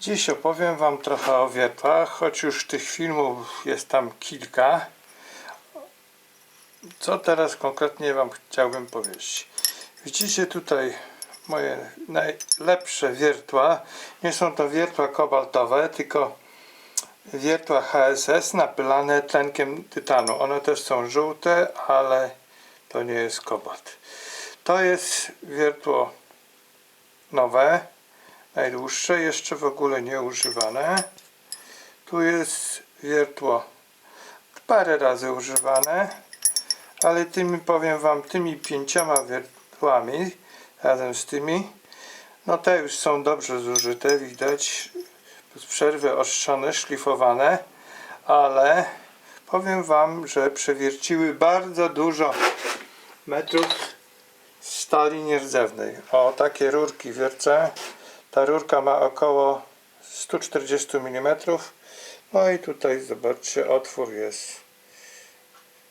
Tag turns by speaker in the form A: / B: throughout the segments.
A: Dziś opowiem Wam trochę o wiertłach, choć już tych filmów jest tam kilka. Co teraz konkretnie Wam chciałbym powiedzieć? Widzicie tutaj moje najlepsze wiertła. Nie są to wiertła kobaltowe, tylko wiertła HSS napylane tlenkiem tytanu. One też są żółte, ale to nie jest kobalt. To jest wiertło nowe, najdłuższe, jeszcze w ogóle nie używane. Tu jest wiertło parę razy używane, ale tymi powiem Wam, tymi pięcioma wiertłami razem z tymi, no te już są dobrze zużyte, widać bez przerwy ostrzone, szlifowane, ale powiem Wam, że przewierciły bardzo dużo metrów stali nierdzewnej. O, takie rurki wiercę. Ta rurka ma około 140 mm. No i tutaj zobaczcie, otwór jest.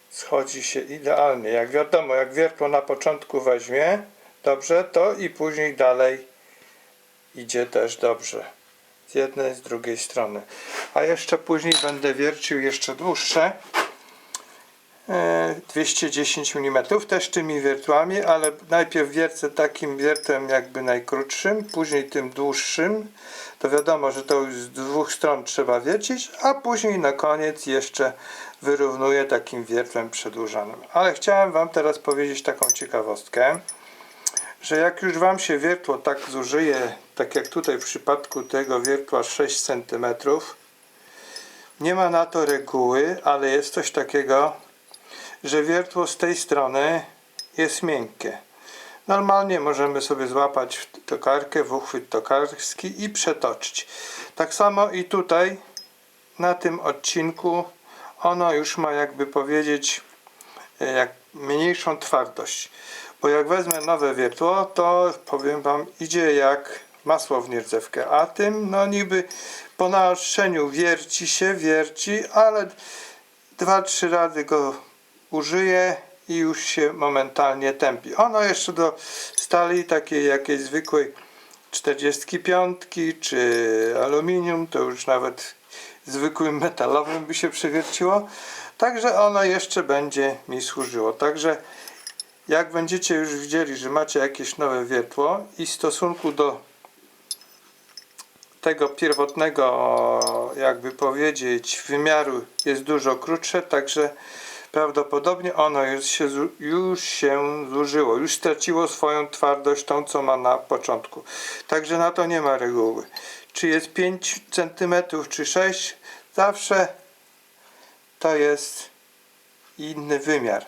A: Schodzi się idealnie. Jak wiadomo, jak wiertło na początku weźmie dobrze, to i później dalej idzie też dobrze. Z jednej, z drugiej strony. A jeszcze później będę wiercił jeszcze dłuższe. E, 210 mm też tymi wiertłami, ale najpierw wiercę takim wiertłem jakby najkrótszym, później tym dłuższym. To wiadomo, że to już z dwóch stron trzeba wiercić, a później na koniec jeszcze wyrównuję takim wiertłem przedłużanym. Ale chciałem Wam teraz powiedzieć taką ciekawostkę, że jak już Wam się wiertło tak zużyje, tak jak tutaj w przypadku tego wiertła 6 cm, nie ma na to reguły, ale jest coś takiego, że wiertło z tej strony jest miękkie. Normalnie możemy sobie złapać tokarkę, w uchwyt tokarski i przetoczyć. Tak samo i tutaj na tym odcinku ono już ma jakby powiedzieć e, jak mniejszą twardość. Bo jak wezmę nowe wiertło, to powiem Wam idzie jak masło w nierdzewkę. A tym no niby po naostrzeniu wierci się, wierci, ale dwa, trzy razy go użyję i już się momentalnie tępi. Ono jeszcze do stali takiej jakiejś zwykłej 45 czy aluminium, to już nawet zwykłym metalowym by się przewierciło. Także ono jeszcze będzie mi służyło. Także jak będziecie już widzieli, że macie jakieś nowe wiertło i w stosunku do tego pierwotnego, jakby powiedzieć, wymiaru jest dużo krótsze, także prawdopodobnie ono już się, już się zużyło, już straciło swoją twardość, tą co ma na początku. Także na to nie ma reguły. Czy jest 5 cm, czy 6, zawsze to jest inny wymiar.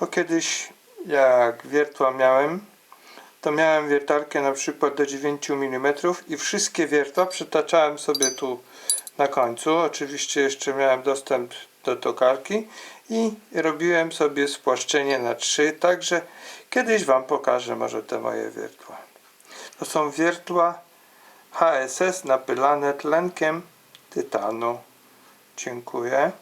A: Bo kiedyś jak wiertła miałem, to miałem wiertarkę na przykład do 9 mm i wszystkie wiertła przytaczałem sobie tu na końcu. Oczywiście jeszcze miałem dostęp do tokarki i robiłem sobie spłaszczenie na 3, także kiedyś Wam pokażę może te moje wiertła. To są wiertła HSS napylane tlenkiem tytanu. Dziękuję.